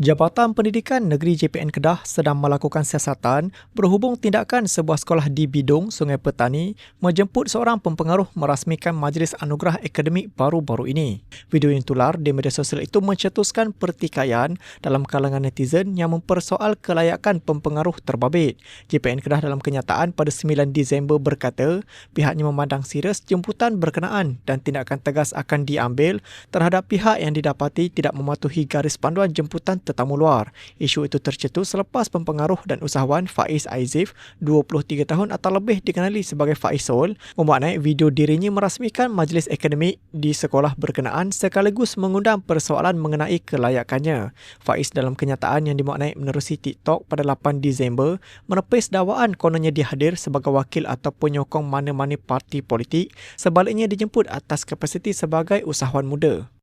Jabatan Pendidikan Negeri JPN Kedah sedang melakukan siasatan berhubung tindakan sebuah sekolah di Bidung, Sungai Petani menjemput seorang pempengaruh merasmikan Majlis Anugerah Akademik baru-baru ini. Video yang tular di media sosial itu mencetuskan pertikaian dalam kalangan netizen yang mempersoal kelayakan pempengaruh terbabit. JPN Kedah dalam kenyataan pada 9 Disember berkata pihaknya memandang serius jemputan berkenaan dan tindakan tegas akan diambil terhadap pihak yang didapati tidak mematuhi garis panduan jemputan tetamu luar. Isu itu tercetus selepas pempengaruh dan usahawan Faiz Aizif, 23 tahun atau lebih dikenali sebagai Faiz Sol, membuat naik video dirinya merasmikan majlis akademik di sekolah berkenaan sekaligus mengundang persoalan mengenai kelayakannya. Faiz dalam kenyataan yang dimuat naik menerusi TikTok pada 8 Disember menepis dakwaan kononnya dihadir sebagai wakil atau penyokong mana-mana parti politik sebaliknya dijemput atas kapasiti sebagai usahawan muda.